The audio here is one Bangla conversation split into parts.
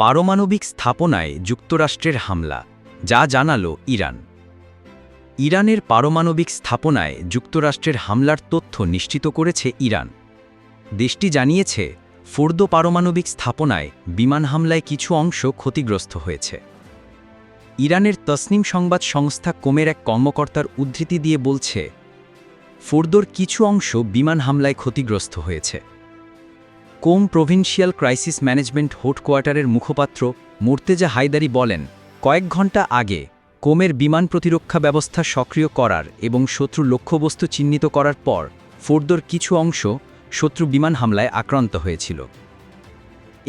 পারমাণবিক স্থাপনায় যুক্তরাষ্ট্রের হামলা, যা জানালো ইরান। ইরানের পারমাণবিক স্থাপনায় যুক্তরাষ্ট্রের হামলার তথ্য নিশ্চিত করেছে ইরান। দেশটি জানিয়েছে, ফোর্দো পারমাণবিক স্থাপনায় বিমান হামলায় কিছু অংশ ক্ষতিগ্রস্ত হয়েছে। ইরানের তসনিম সংবাদ সংস্থা কোমের এক কর্মকর্তার উদ্ধৃতি দিয়ে বলছে, ফোর্দোর কিছু অংশ বিমান হামলায় ক্ষতিগ্রস্ত হয়েছে। কোম প্রভিন্সিয়াল ক্রাইসিস ম্যানেজমেন্ট হেডকোয়ার্টারের মুখপাত্র মোর্তেজা হায়দারি বলেন, কয়েক ঘণ্টা আগে কোমের বিমান প্রতিরক্ষা ব্যবস্থা সক্রিয় করার এবং শত্রু লক্ষ্যবস্তু চিহ্নিত করার পর ফোর্দোর কিছু অংশ শত্রু বিমান হামলায় আক্রান্ত হয়েছিল।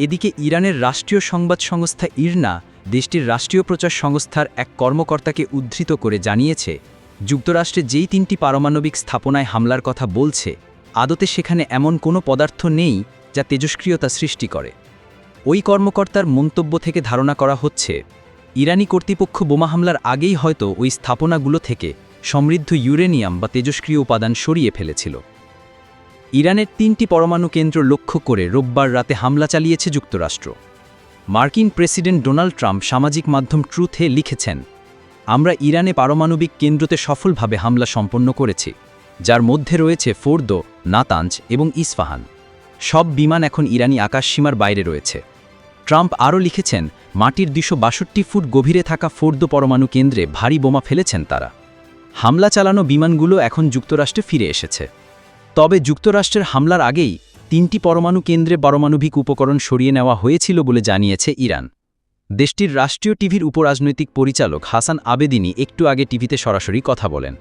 এদিকে ইরানের রাষ্ট্রীয় সংবাদ সংস্থা ইরনা দেশটির রাষ্ট্রীয় প্রচার সংস্থার এক কর্মকর্তাকে উদ্ধৃত করে জানিয়েছে, যুক্তরাষ্ট্রে যেই তিনটি পারমাণবিক স্থাপনায় হামলার কথা বলছে, আদতে সেখানে এমন কোনো পদার্থ নেই যা তেজস্ক্রিয়তা সৃষ্টি করে। ওই কর্মকর্তার মন্তব্য থেকে ধারণা করা হচ্ছে, ইরানি কর্তৃপক্ষ বোমা হামলার আগেই হয়তো ওই স্থাপনাগুলো থেকে সমৃদ্ধ ইউরেনিয়াম বা তেজস্ক্রিয় উপাদান সরিয়ে ফেলেছিল। ইরানের তিনটি পরমাণু কেন্দ্র লক্ষ্য করে রোববার রাতে হামলা চালিয়েছে যুক্তরাষ্ট্র। মার্কিন প্রেসিডেন্ট ডোনাল্ড ট্রাম্প সামাজিক মাধ্যম ট্রুথে লিখেছেন, আমরা ইরানে পারমাণবিক কেন্দ্রতে সফলভাবে হামলা সম্পন্ন করেছি, যার মধ্যে রয়েছে ফোর্দো, নাতাঞ্জ এবং ইস্ফাহান। সব বিমান এখন ইরানি আকাশসীমার বাইরে রয়েছে। ট্রাম্প আরও লিখেছেন, মাটির দুশো ফুট গভীরে থাকা ফোর্দ পরমাণু কেন্দ্রে ভারী বোমা ফেলেছেন তারা। হামলা চালানো বিমানগুলো এখন যুক্তরাষ্ট্রে ফিরে এসেছে। তবে যুক্তরাষ্ট্রের হামলার আগেই তিনটি পরমাণু কেন্দ্রে পারমাণবিক উপকরণ সরিয়ে নেওয়া হয়েছিল বলে জানিয়েছে ইরান। দেশটির রাষ্ট্রীয় টিভির উপরাজনৈতিক পরিচালক হাসান আবেদিনী একটু আগে টিভিতে সরাসরি কথা বলেন।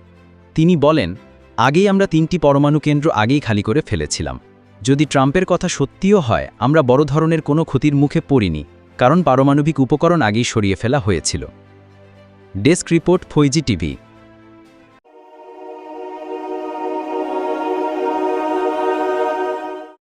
তিনি বলেন, আগেই আমরা তিনটি পরমাণু কেন্দ্র আগেই খালি করে ফেলেছিলাম। যদি ট্রাম্পের কথা সত্যিও হয়, আমরা বড় ধরনের কোনো ক্ষতির মুখে পড়িনি, কারণ পারমাণবিক উপকরণ আগেই সরিয়ে ফেলা হয়েছিল। Desk report Faizi TV